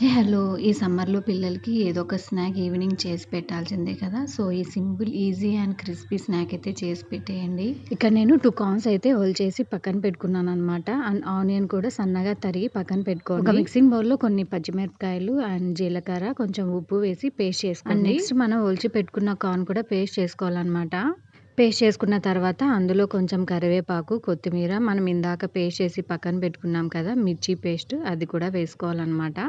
Hey hello ఈ సమ్మర్లో పిల్లలకి ఏదో ఒక స్నాక్ ఈవినింగ్ చేసి పెట్టాల్సిందే కదా. సో ఈ simple easy and crispy snack అయితే చేసి పెట్టేయండి. ఇక్కడ నేను టూ కార్న్స్ అయితే హోల్ చేసి పక్కన పెట్టుకున్నాను అనమాట అండ్ ఆనియన్ కూడా సన్నగా తరిగి పక్కన పెట్టుకోండి. ఒక మిక్సింగ్ బౌల్లో కొన్ని పచ్చిమిరపకాయలు అండ్ జీలకర్ర కొంచెం ఉప్పు వేసి పేస్ట్ చేసుకోండి. నెక్స్ట్ మనం ఒలిచి పెట్టుకున్న కార్న్ కూడా పేస్ట్ చేసుకోవాలన్నమాట. పేస్ట్ చేసుకున్న తర్వాత అందులో కొంచెం కరివేపాకు కొత్తిమీర మనం ఇందాక పేస్ట్ చేసి పక్కన పెట్టుకున్నాం కదా మిర్చి పేస్ట్ అది కూడా వేసుకోవాలన్నమాట.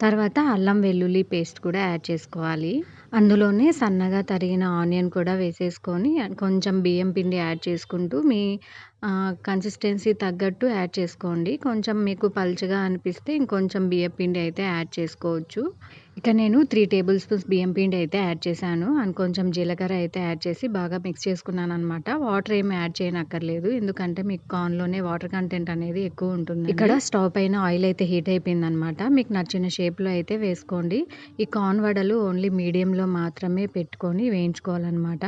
తర్వాత అల్లం వెల్లుల్లి పేస్ట్ కూడా యాడ్ చేసుకోవాలి. అందులోనే సన్నగా తరిగిన ఆనియన్ కూడా వేసేసుకొని కొంచెం బియ్యం పిండి యాడ్ చేసుకుంటూ మీ కన్సిస్టెన్సీ తగ్గట్టు యాడ్ చేసుకోండి. కొంచెం మీకు పల్చగా అనిపిస్తే ఇంకొంచెం బియ్యం పిండి అయితే యాడ్ చేసుకోవచ్చు. ఇక నేను త్రీ టేబుల్ స్పూన్స్ బియ్యం పిండి అయితే యాడ్ చేశాను. అండ్ కొంచెం జీలకర్ర అయితే యాడ్ చేసి బాగా మిక్స్ చేసుకున్నాను అనమాట వాటర్ ఏమి యాడ్ చేయనక్కర్లేదు. ఎందుకంటే మీకు కార్న్లోనే వాటర్ కంటెంట్ అనేది ఎక్కువ ఉంటుంది. ఇక్కడ స్టవ్ పైన ఆయిల్ అయితే హీట్ అయిపోయింది అనమాట మీకు నచ్చిన షేప్లో అయితే వేసుకోండి. ఈ కార్న్ వడలు ఓన్లీ మీడియంలో మాత్రమే పెట్టుకొని వేయించుకోవాలన్నమాట.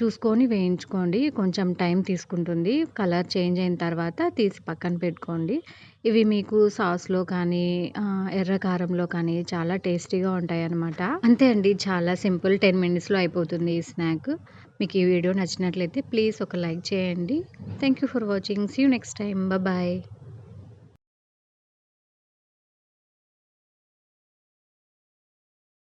చూసుకొని వేయించుకోండి. కొంచెం టైం తీసుకుంటుంది. కలర్ చేంజ్ అయిన తర్వాత తీసి పక్కన పెట్టుకోండి. ఇవి మీకు సాస్లో కానీ ఎర్ర కారంలో కానీ చాలా టేస్టీగా ఉంటాయి అన్నమాట అంతే అండి. చాలా సింపుల్ టెన్ మినిట్స్లో అయిపోతుంది ఈ స్నాక్. మీకు ఈ వీడియో నచ్చినట్లయితే ప్లీజ్ ఒక లైక్ చేయండి. Thank you for watching. See you next time bye